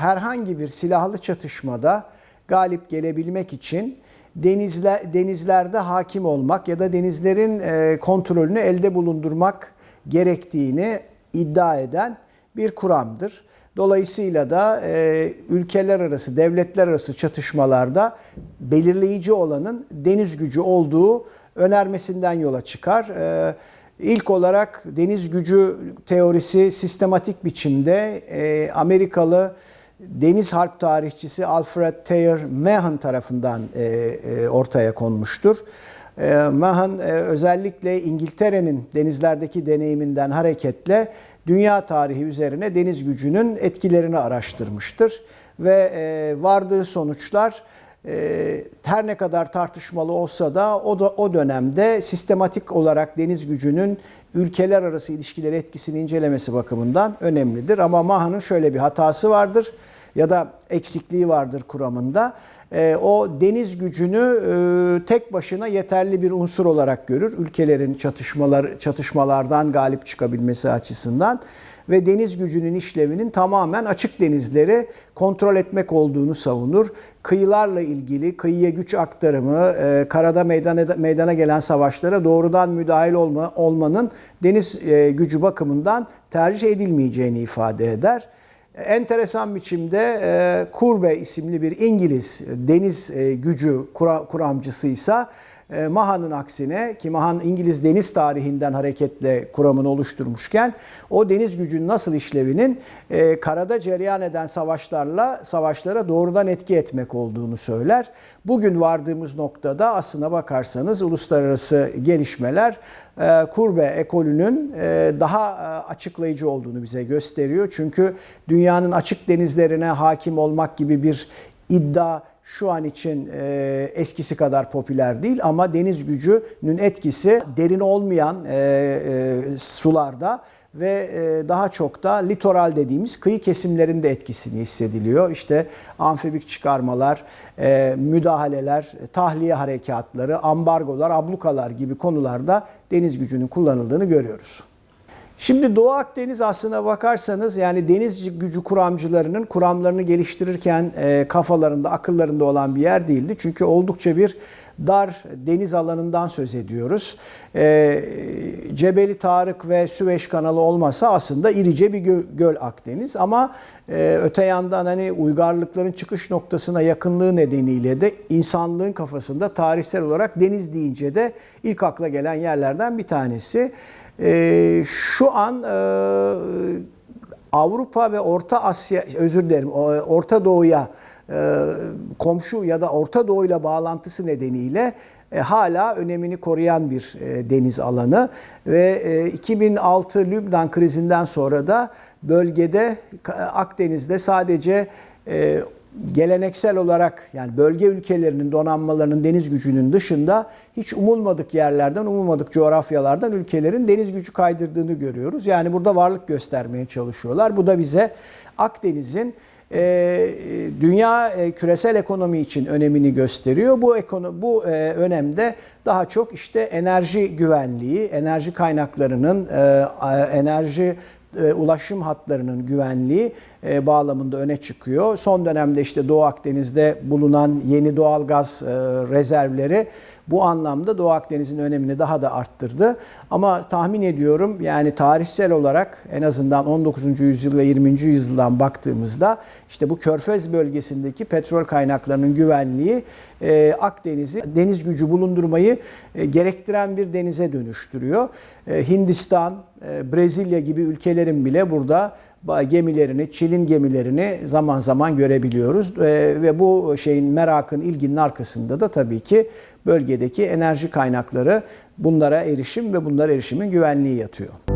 herhangi bir silahlı çatışmada galip gelebilmek için denizle, denizlerde hakim olmak ya da denizlerin e, kontrolünü elde bulundurmak gerektiğini iddia eden bir kuramdır. Dolayısıyla da e, ülkeler arası, devletler arası çatışmalarda belirleyici olanın deniz gücü olduğu önermesinden yola çıkar. E, ilk olarak deniz gücü teorisi sistematik biçimde e, Amerikalı deniz harp tarihçisi Alfred Thayer Mahan tarafından e, e, ortaya konmuştur. E, Mahan e, özellikle İngiltere'nin denizlerdeki deneyiminden hareketle dünya tarihi üzerine deniz gücünün etkilerini araştırmıştır ve e, vardığı sonuçlar e, her ne kadar tartışmalı olsa da o, da, o dönemde sistematik olarak deniz gücünün ülkeler arası ilişkileri etkisini incelemesi bakımından önemlidir. Ama Maha'nın şöyle bir hatası vardır ya da eksikliği vardır kuramında. E, o deniz gücünü e, tek başına yeterli bir unsur olarak görür. Ülkelerin çatışmalar çatışmalardan galip çıkabilmesi açısından ve deniz gücünün işlevinin tamamen açık denizleri kontrol etmek olduğunu savunur. Kıyılarla ilgili kıyıya güç aktarımı, e, karada meydana, meydana gelen savaşlara doğrudan müdahil olma, olmanın deniz gücü bakımından tercih edilmeyeceğini ifade eder. Enteresan biçimde e, Kurbe isimli bir İngiliz deniz e, gücü kura, kuramcısıysa e, Maha'nın aksine ki Mahan İngiliz deniz tarihinden hareketle kuramını oluşturmuşken o deniz gücünün nasıl işlevinin e, karada cereyan eden savaşlarla savaşlara doğrudan etki etmek olduğunu söyler. Bugün vardığımız noktada aslına bakarsanız uluslararası gelişmeler e, Kurbe ekolünün daha açıklayıcı olduğunu bize gösteriyor. Çünkü dünyanın açık denizlerine hakim olmak gibi bir iddia şu an için e, eskisi kadar popüler değil ama deniz gücünün etkisi derin olmayan e, e, sularda ve e, daha çok da litoral dediğimiz kıyı kesimlerinde etkisini hissediliyor. İşte amfibik çıkarmalar, e, müdahaleler, tahliye harekatları, ambargolar, ablukalar gibi konularda deniz gücünün kullanıldığını görüyoruz. Şimdi Doğu Akdeniz aslına bakarsanız yani deniz gücü kuramcılarının kuramlarını geliştirirken e, kafalarında, akıllarında olan bir yer değildi. Çünkü oldukça bir dar deniz alanından söz ediyoruz. E, Cebeli Tarık ve Süveyş kanalı olmasa aslında irice bir göl, göl Akdeniz ama e, öte yandan hani uygarlıkların çıkış noktasına yakınlığı nedeniyle de insanlığın kafasında tarihsel olarak deniz deyince de ilk akla gelen yerlerden bir tanesi. E, şu an e, Avrupa ve Orta Asya, özür dilerim, Orta Doğu'ya e, komşu ya da Orta Doğu ile bağlantısı nedeniyle e, hala önemini koruyan bir e, deniz alanı. Ve 2006 Lübnan krizinden sonra da bölgede Akdeniz'de sadece geleneksel olarak yani bölge ülkelerinin donanmalarının deniz gücünün dışında hiç umulmadık yerlerden, umulmadık coğrafyalardan ülkelerin deniz gücü kaydırdığını görüyoruz. Yani burada varlık göstermeye çalışıyorlar. Bu da bize Akdeniz'in e, dünya e, küresel ekonomi için önemini gösteriyor. Bu ekonomi, bu e, önemde daha çok işte enerji güvenliği, enerji kaynaklarının, enerji ulaşım hatlarının güvenliği bağlamında öne çıkıyor. Son dönemde işte Doğu Akdeniz'de bulunan yeni doğal gaz rezervleri bu anlamda Doğu Akdeniz'in önemini daha da arttırdı. Ama tahmin ediyorum yani tarihsel olarak en azından 19. yüzyıl ve 20. yüzyıldan baktığımızda işte bu Körfez bölgesindeki petrol kaynaklarının güvenliği e, Akdeniz'i deniz gücü bulundurmayı e, gerektiren bir denize dönüştürüyor. E, Hindistan, e, Brezilya gibi ülkelerin bile burada gemilerini, Çin'in gemilerini zaman zaman görebiliyoruz. E, ve bu şeyin merakın, ilginin arkasında da tabii ki bölgedeki enerji kaynakları bunlara erişim ve bunlara erişimin güvenliği yatıyor.